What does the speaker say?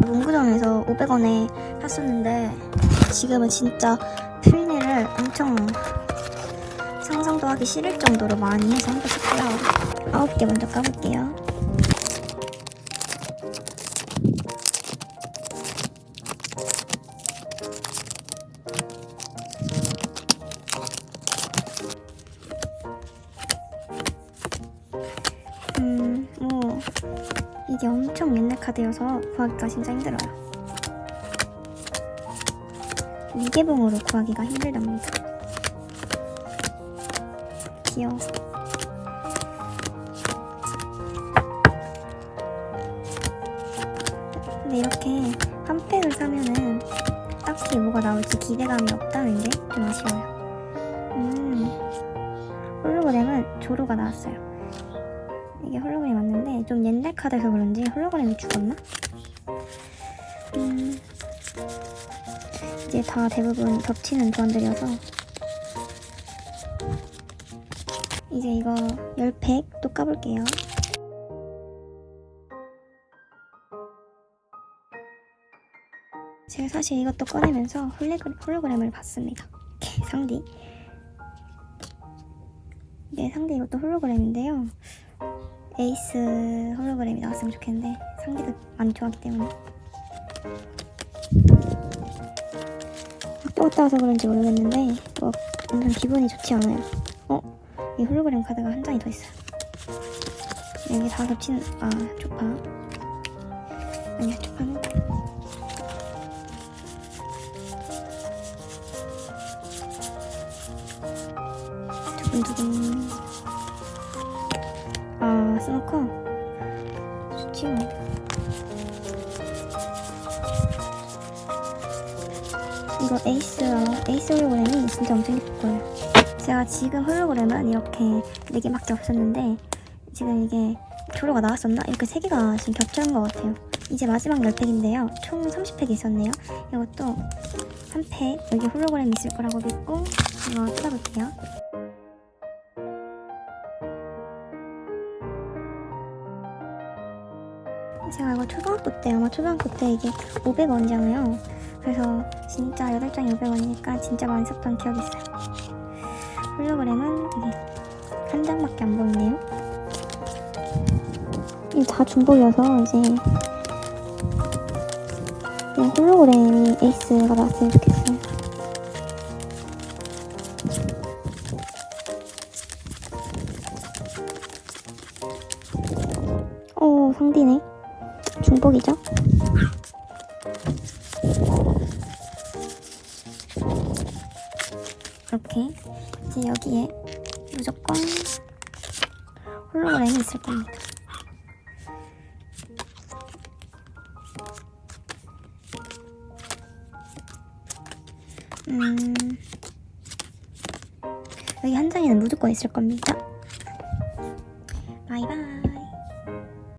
문구점에서 500원에 샀었는데 지금은 진짜 필니를 엄청 상상도 하기 싫을 정도로 많이 해서 한개 샀고요. 아홉 개 먼저 까볼게요. 이게 엄청 옛날 카드여서 구하기가 진짜 힘들어요. 미개봉으로 구하기가 힘들답니다. 귀여워. 근데 이렇게 한 팩을 사면은 딱히 뭐가 나올지 기대감이 없다는 게 좀 아쉬워요. 음, 홀로그램은 조로가 나왔어요. 이게 홀로그램이 왔는데 좀 옛날 카드여서 그런지 홀로그램이 죽었나? 음, 이제 다 대부분 겹치는 조합들이어서 이제 이거 10팩 또 까볼게요. 제가 사실 이것도 꺼내면서 홀로그램, 홀로그램을 봤습니다. 상디. 네, 상대 이것도 홀로그램인데요. 에이스 홀로그램이 나왔으면 좋겠는데 상대도 많이 좋아하기 때문에 왔다 갔다 와서 그런지 모르겠는데 뭐 엄청 기분이 좋지 않아요. 어? 이 홀로그램 카드가 한 장이 더 있어요. 여기 다 겹치는 아 초파 아니야 초파는 두근두근 아 스노커. 좋지 뭐 이거 에이스 에이스 홀로그램이 진짜 엄청 거예요. 제가 지금 홀로그램은 이렇게 4개밖에 없었는데 지금 이게 조로가 나왔었나? 이렇게 3개가 지금 겹쳐온 것 같아요. 이제 마지막 10팩인데요. 총 30팩이 있었네요. 이것도 한 팩 여기 홀로그램 있을 거라고 믿고 이거 뜯어볼게요 제가 이거 초등학교 때 아마 초등학교 때 이게 500원이잖아요. 그래서 진짜 8장이 500원이니까 진짜 많이 썼던 기억이 있어요. 홀로그램은 이게 한 장밖에 안 보이네요. 이게 다 중복이어서 이제 그냥 홀로그램이 에이스가 나왔으면 좋겠어요. 오 상디네. 중복이죠? 이렇게 이제 여기에 무조건 홀로그램이 있을 겁니다. 음 여기 한 장에는 무조건 있을 겁니다.